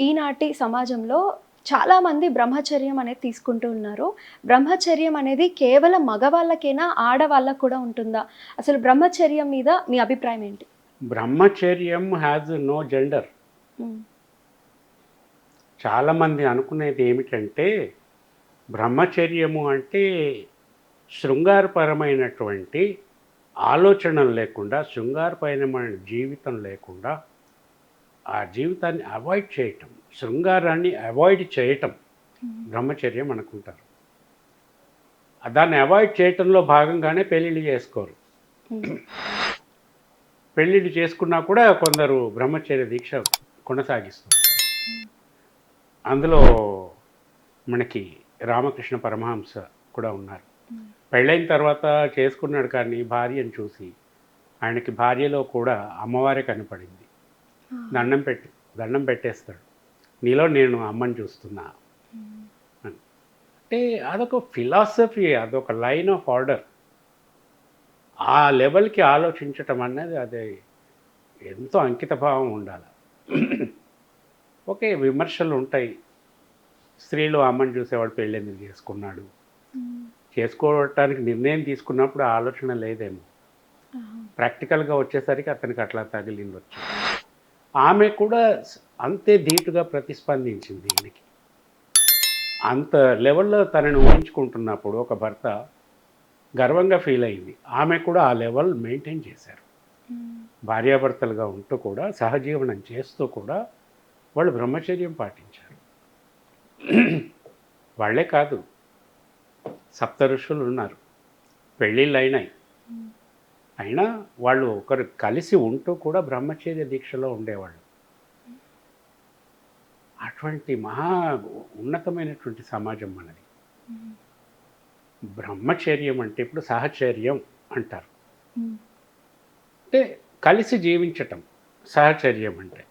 ఈనాటి సమాజంలో చాలామంది బ్రహ్మచర్యం అనేది తీసుకుంటూ ఉన్నారు. బ్రహ్మచర్యం అనేది కేవలం మగవాళ్ళకేనా ఆడవాళ్ళకు కూడా ఉంటుందా? అసలు బ్రహ్మచర్యం మీద మీ అభిప్రాయం ఏంటి? బ్రహ్మచర్యం హ్యాజ్ నో జెండర్. చాలామంది అనుకునేది ఏమిటంటే బ్రహ్మచర్యము అంటే శృంగారపరమైనటువంటి ఆలోచనలు లేకుండా శృంగారపరమైన జీవితం లేకుండా ఆ జీవితాన్ని అవాయిడ్ చేయటం శృంగారాన్ని అవాయిడ్ చేయటం బ్రహ్మచర్యం అనుకుంటారు. దాన్ని అవాయిడ్ చేయటంలో భాగంగానే పెళ్ళిళ్ళు చేసుకోరు. పెళ్ళిళ్ళు చేసుకున్నా కూడా కొందరు బ్రహ్మచర్య దీక్ష కొనసాగిస్తుంటారు. అందులో మనకి రామకృష్ణ పరమహంస కూడా ఉన్నారు. పెళ్ళైన తర్వాత చేసుకున్నాడు కానీ భార్యను చూసి ఆయనకి భార్యలో కూడా అమ్మవారే కనపడింది. దండం పెట్టి దండం పెట్టేస్తాడు. నీలో నేను అమ్మని చూస్తున్నా. అని. అంటే అదొక ఫిలాసఫీ అదొక లైన్ ఆఫ్ ఆర్డర్. ఆ లెవెల్కి ఆలోచించటం అనేది అది ఎంతో అంకిత భావం ఉండాలి. ఓకే విమర్శలు ఉంటాయి. స్త్రీలు అమ్మని చూసేవాడు పెళ్ళి ఎందుకు చేసుకున్నాడు. చేసుకోవటానికి నిర్ణయం తీసుకున్నప్పుడు ఆలోచన లేదేమో. ప్రాక్టికల్గా వచ్చేసరికి అతనికి అట్లా తగిలింది వచ్చి ఆమె కూడా అంతే ధీటుగా ప్రతిస్పందించింది ఈయనకి. అంత లెవెల్లో తనని ఊహించుకుంటున్నప్పుడు ఒక భర్త గర్వంగా ఫీల్ అయింది. ఆమె కూడా ఆ లెవెల్ మెయింటైన్ చేశారు. భార్యాభర్తలుగా ఉంటూ కూడా సహజీవనం చేస్తూ కూడా వాళ్ళు బ్రహ్మచర్యం పాటించారు. వాళ్ళే కాదు సప్త ఋషులు ఉన్నారు. పెళ్ళిళ్ళు అయినాయి. అయినా వాళ్ళు ఒకరు కలిసి ఉంటూ కూడా బ్రహ్మచర్య దీక్షలో ఉండేవాళ్ళు అటువంటి మహా ఉన్నతమైనటువంటి సమాజం మనది. బ్రహ్మచర్యం అంటే ఇప్పుడు సహచర్యం అంటారు. అంటే కలిసి జీవించటం సహచర్యం అంటే.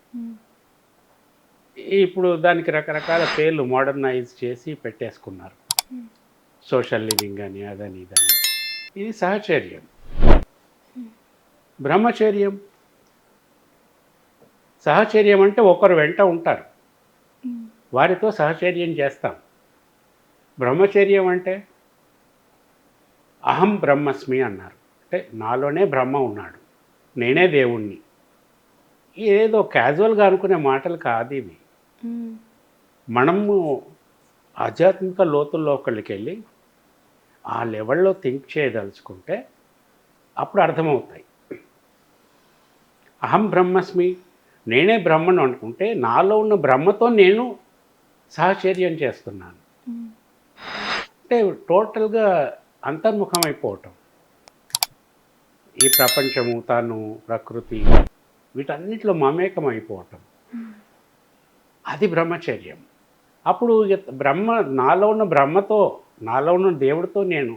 ఇప్పుడు దానికి రకరకాల పేర్లు మోడర్నైజ్ చేసి పెట్టేసుకున్నారు. సోషల్ లివింగ్ అని అదని ఇదని ఇది సహచర్యం బ్రహ్మచర్యం. సహచర్యం అంటే ఒకరు వెంట ఉంటారు. వారితో సహచర్యం చేస్తాం. బ్రహ్మచర్యం అంటే అహం బ్రహ్మస్మి అన్నారు. అంటే నాలోనే బ్రహ్మ ఉన్నాడు. నేనే దేవుణ్ణి. ఏదో క్యాజువల్గా అనుకునే మాటలు కాదు ఇవి. మనము ఆధ్యాత్మిక లోతుల్లోకి వెళ్ళి ఆ లెవెల్లో థింక్ చేయదలుచుకుంటే అప్పుడు అర్థమవుతాయి. అహం బ్రహ్మస్మి నేనే బ్రహ్మను అనుకుంటే నాలో ఉన్న బ్రహ్మతో నేను సహచర్యం చేస్తున్నాను. అంటే టోటల్గా అంతర్ముఖం అయిపోవటం ఈ ప్రపంచము తాను ప్రకృతి వీటన్నిటిలో మమేకం అయిపోవటం అది బ్రహ్మచర్యం. అప్పుడు ఇక బ్రహ్మ నాలో ఉన్న బ్రహ్మతో నాలో ఉన్న దేవుడితో నేను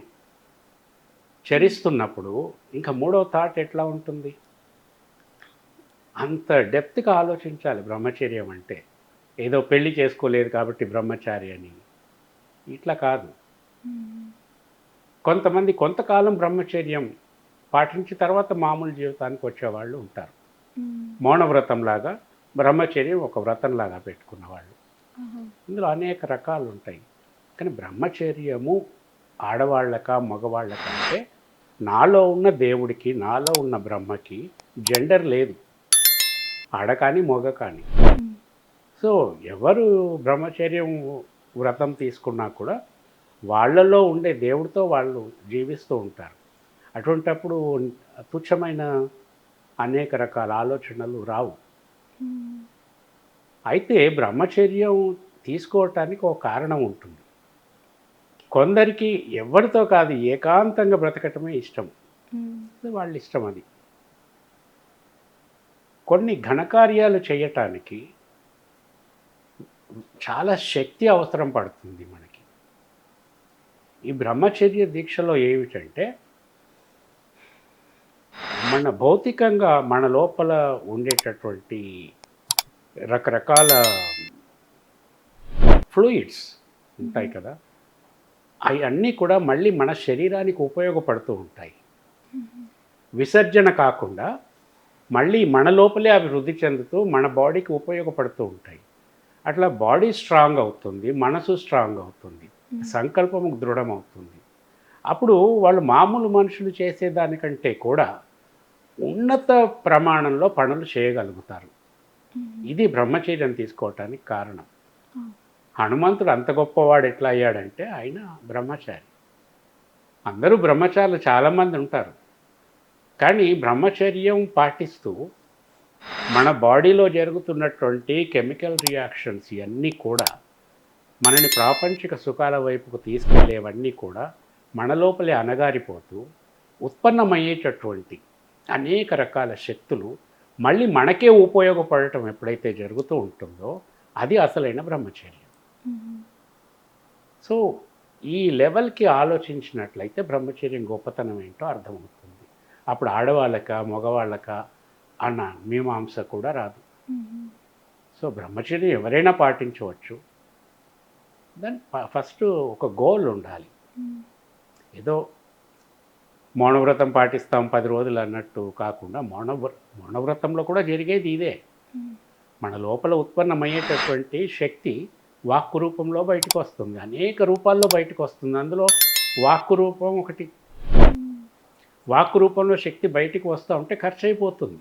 చరిస్తున్నప్పుడు ఇంకా మూడో థాట్ ఎట్లా ఉంటుంది? అంత డెప్త్గా ఆలోచించాలి బ్రహ్మచర్యం అంటే ఏదో పెళ్ళి చేసుకోలేదు కాబట్టి బ్రహ్మచారి అని ఇట్లా కాదు. కొంతమంది కొంతకాలం బ్రహ్మచర్యం పాటించిన తర్వాత మామూలు జీవితానికి వచ్చేవాళ్ళు ఉంటారు. మౌనవ్రతంలాగా బ్రహ్మచర్యం ఒక వ్రతంలాగా పెట్టుకున్న వాళ్ళు. ఇందులో అనేక రకాలు ఉంటాయి కానీ బ్రహ్మచర్యము ఆడవాళ్ళక మగవాళ్ళక అంటే నాలో ఉన్న దేవుడికి నాలో ఉన్న బ్రహ్మకి జెండర్ లేదు ఆడ కానీ మగ కానీ. సో ఎవరు బ్రహ్మచర్యం వ్రతం తీసుకున్నా కూడా వాళ్ళలో ఉండే దేవుడితో వాళ్ళు జీవిస్తూ ఉంటారు. అటువంటప్పుడు తుచ్చమైన అనేక రకాల ఆలోచనలు రావు. అయితే బ్రహ్మచర్యం తీసుకోవటానికి ఒక కారణం ఉంటుంది. కొందరికి ఎవరితో కాదు ఏకాంతంగా బ్రతకటమే ఇష్టం. వాళ్ళ ఇష్టం అది. కొన్ని ఘనకార్యాలు చేయటానికి చాలా శక్తి అవసరం పడుతుంది మనకి. ఈ బ్రహ్మచర్య దీక్షలో ఏమిటంటే మన భౌతికంగా మన లోపల ఉండేటటువంటి రకరకాల ఫ్లూయిడ్స్ ఉంటాయి కదా అవన్నీ కూడా మళ్ళీ మన శరీరానికి ఉపయోగపడుతూ ఉంటాయి. విసర్జన కాకుండా మళ్ళీ మన లోపలే అవి వృద్ధి చెందుతూ మన బాడీకి ఉపయోగపడుతూ ఉంటాయి. అట్లా బాడీ స్ట్రాంగ్ అవుతుంది మనసు స్ట్రాంగ్ అవుతుంది సంకల్పం దృఢం అవుతుంది అప్పుడు వాళ్ళు మామూలు మనుషులు చేసేదానికంటే కూడా ఉన్నత ప్రమాణంలో పనులు చేయగలుగుతారు. ఇది బ్రహ్మచర్యం తీసుకోవటానికి కారణం. హనుమంతుడు అంత గొప్పవాడు ఎట్లా అయ్యాడంటే ఆయన బ్రహ్మచారి. అందరూ బ్రహ్మచారులు చాలామంది ఉంటారు. కానీ బ్రహ్మచర్యం పాటిస్తూ మన బాడీలో జరుగుతున్నటువంటి కెమికల్ రియాక్షన్స్ ఇవన్నీ కూడా మనని ప్రాపంచిక సుఖాల వైపుకు తీసుకెళ్ళేవన్నీ కూడా మన లోపలే అనగారిపోతూ ఉత్పన్నమయ్యేటటువంటి అనేక రకాల శక్తులు మళ్ళీ మనకే ఉపయోగపడటం ఎప్పుడైతే జరుగుతూ ఉంటుందో అది అసలైన బ్రహ్మచర్యం. సో ఈ లెవెల్కి ఆలోచించినట్లయితే బ్రహ్మచర్యం గొప్పతనం ఏంటో అర్థమవుతుంది. అప్పుడు ఆడవాళ్ళక మగవాళ్ళక అన్న మీమాంస కూడా రాదు. సో బ్రహ్మచర్యం ఎవరైనా పాటించవచ్చు. దాని ఫస్ట్ ఒక గోల్ ఉండాలి. ఏదో మౌనవ్రతం పాటిస్తాం పది రోజులు అన్నట్టు కాకుండా మౌనవ్ర మౌనవ్రతంలో కూడా జరిగేది ఇదే. మన లోపల ఉత్పన్నమయ్యేటటువంటి శక్తి వాక్కు రూపంలో బయటకు వస్తుంది అనేక రూపాల్లో బయటకు వస్తుంది అందులో వాక్కు రూపం ఒకటి వాక్కు రూపంలో శక్తి బయటికి వస్తూ ఉంటే ఖర్చు అయిపోతుంది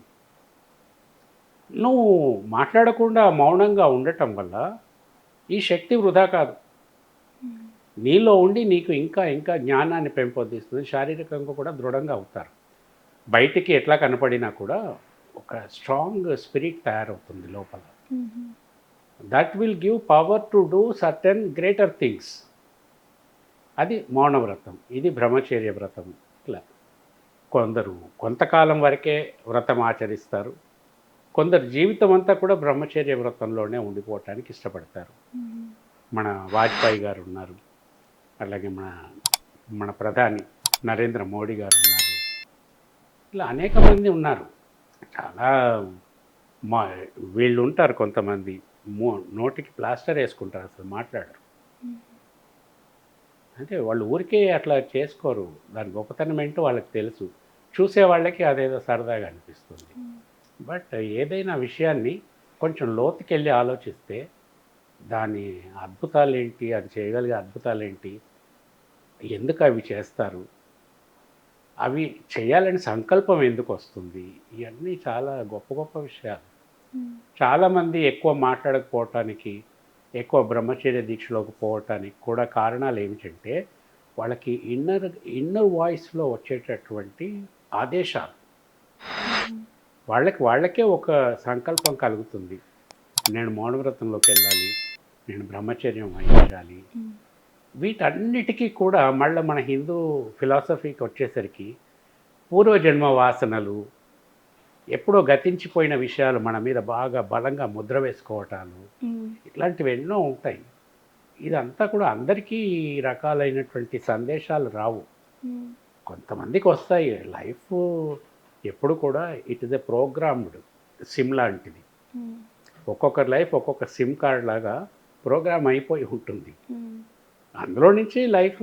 నువ్వు మాట్లాడకుండా మౌనంగా ఉండటం వల్ల ఈ శక్తి వృధా కాదు. నీలో ఉండి నీకు ఇంకా ఇంకా జ్ఞానాన్ని పెంపొందిస్తుంది. శారీరకంగా కూడా దృఢంగా అవుతారు. బయటికి ఎట్లా కనపడినా కూడా ఒక స్ట్రాంగ్ స్పిరిట్ తయారవుతుంది లోపల. That will give power to do certain greater things అది మౌన వ్రతం. ఇది బ్రహ్మచర్య వ్రతం. ఇట్లా కొందరు కొంతకాలం వరకే వ్రతం ఆచరిస్తారు. కొందరు జీవితం అంతా కూడా బ్రహ్మచర్య వ్రతంలోనే ఉండిపోవటానికి ఇష్టపడతారు. మన వాజ్పేయి గారు ఉన్నారు. అలాగే మన మన ప్రధాని నరేంద్ర మోడీ గారు ఉన్నారు. ఇలా అనేక మంది ఉన్నారు. చాలా మా వీళ్ళు ఉంటారు కొంతమంది. మో నోటికి ప్లాస్టర్ వేసుకుంటారు అసలు మాట్లాడరు. అంటే వాళ్ళు ఊరికే అట్లా చేసుకోరు. దాని గొప్పతనం ఏంటో వాళ్ళకి తెలుసు. చూసే వాళ్ళకి అదేదో సరదాగా అనిపిస్తుంది. బట్ ఏదైనా విషయాన్ని కొంచెం లోతుకెళ్ళి ఆలోచిస్తే దాని అద్భుతాలు ఏంటి అది చేయగలిగే అద్భుతాలు ఏంటి ఎందుకు అవి చేస్తారు అవి చేయాలని సంకల్పం ఎందుకు వస్తుంది ఇవన్నీ చాలా గొప్ప గొప్ప విషయాలు. చాలామంది ఎక్కువ మాట్లాడకపోవటానికి ఎక్కువ బ్రహ్మచర్య దీక్షలోకి పోవటానికి కూడా కారణాలు ఏమిటంటే వాళ్ళకి ఇన్నర్ ఇన్నర్ వాయిస్లో వచ్చేటటువంటి ఆదేశాలు. వాళ్ళకి వాళ్ళకే ఒక సంకల్పం కలుగుతుంది. నేను మౌనవ్రతంలోకి వెళ్ళాలి నేను బ్రహ్మచర్యం వహించాలి. వీటన్నిటికీ కూడా మళ్ళీ మన హిందూ ఫిలాసఫీకి వచ్చేసరికి పూర్వజన్మ వాసనలు ఎప్పుడో గతించిపోయిన విషయాలు మన మీద బాగా బలంగా ముద్ర వేసుకోవటాలు. ఇట్లాంటివి ఎన్నో ఉంటాయి. ఇదంతా కూడా అందరికీ రకాలైనటువంటి సందేశాలు రావు. కొంతమందికి వస్తాయి. లైఫ్ ఎప్పుడు కూడా it is a programmed sim లాంటిది. ఒక్కొక్కరి లైఫ్ ఒక్కొక్క సిమ్ కార్డ్ లాగా ప్రోగ్రామ్ అయిపోయి ఉంటుంది. అందులో నుంచి లైఫ్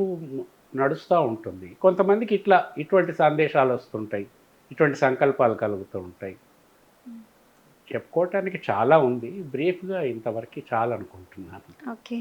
నడుస్తూ ఉంటుంది. కొంతమందికి ఇట్లా ఇటువంటి సందేశాలు వస్తుంటాయి. ఇటువంటి సంకల్పాలు కలుగుతూ ఉంటాయి. చెప్పుకోవటానికి చాలా ఉంది. బ్రీఫ్గా ఇంతవరకు చాలా అనుకుంటున్నాను ఓకే.